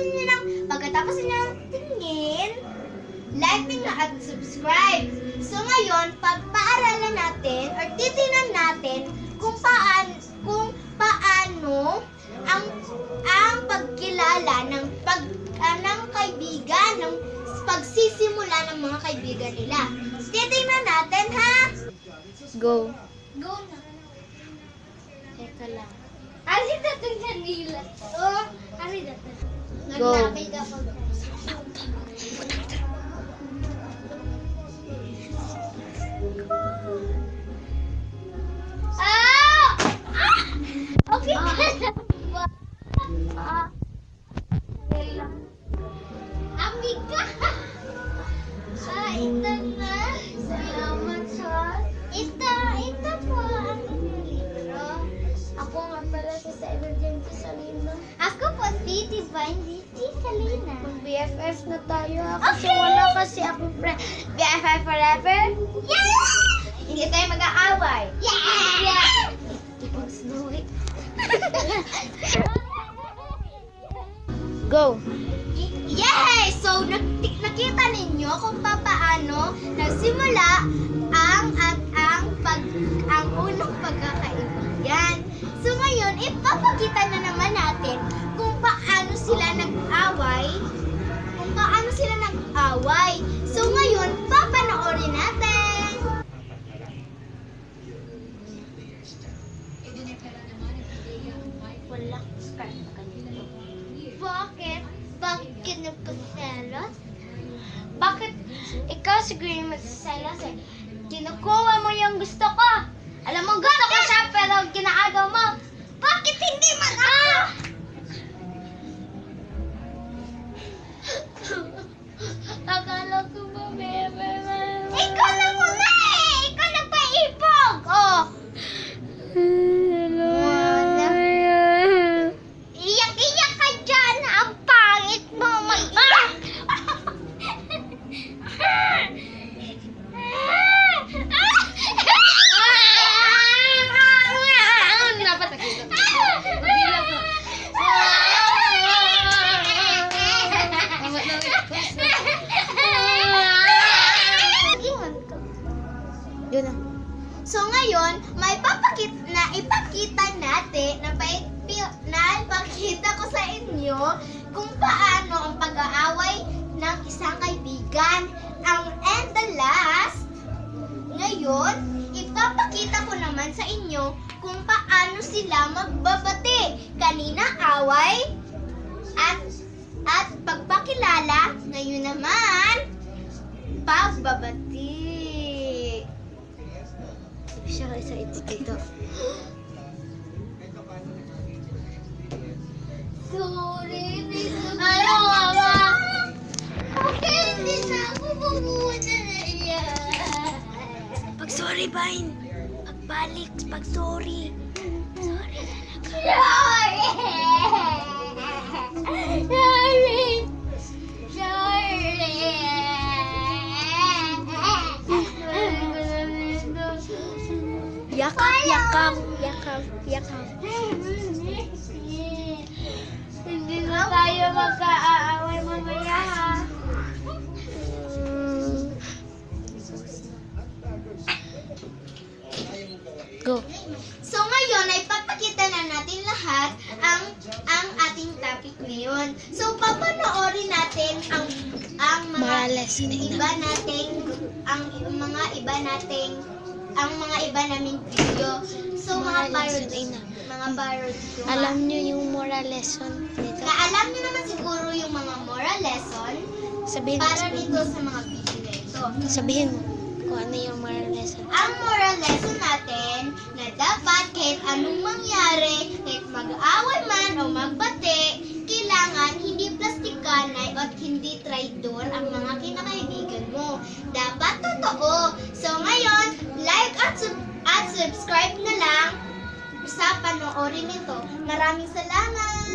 niyo ng, pagkatapos niyo ng tingin, like niyo at subscribe. So ngayon, pagpaaralan natin or titingnan natin kung paano kung paano ang ang pagkilala ng pag ah, ng kaibigan ng pagsisimula ng mga kaibigan nila. Titingnan natin ha. Go. Go na. Teka lang. Ali dating kanila. Oh, ali dating. Go. Naglakay ka pa. BFF na tayo ha, kasi Okay. wala kasi akong friend. BFF forever? Yeah! Hindi tayo mag-aaway. Yeah! Tipong Snowy. Go. Yay! So, nak- nakita ninyo kung papaano nagsimula ang at ang pag ang unang pagkakaibigan. So ngayon, ipapakita na naman natin Wala. Start na kanina. Bakit? Bakit nagpaselos? Bakit ikaw siguro yung magsaselos eh? Kinukuha mo yung gusto ko. Alam mo, gusto ko siya pero kinaagaw mo. Bakit hindi man ako? Akala ko ba, bebe? Ikaw sa inyo kung paano ang pag-aaway ng isang kaibigan. Ang and the last, ngayon, ipapakita ko naman sa inyo kung paano sila magbabati. Kanina away at at pagpakilala, ngayon naman, pagbabati. Siya kayo sa ito. Sorry, Vine. Pagbalik, pag sorry. Sorry talaga. Sorry. Sorry. Sorry. Yakap, yakap, yakap, yakap. Hindi na tayo magka-aaway mamaya ha. Ngayon. So papanoorin natin ang ang mga iba nating ang mga iba nating ang mga iba naming video. So mga Moral parody, ina. mga parody. yung Alam mga- nyo yung moral lesson dito? na alam niyo naman siguro yung mga moral lesson Sabihin para sabihin dito sa mga video na ito. Sabihin mo kung ano yung moral lesson. Ang moral lesson natin na dapat kahit anong mangyari, kahit mag-away man o magbate, hindi traidor ang mga kinakaibigan mo. Dapat totoo. So ngayon, like at, sub- at subscribe na lang sa panoorin nito. Maraming salamat!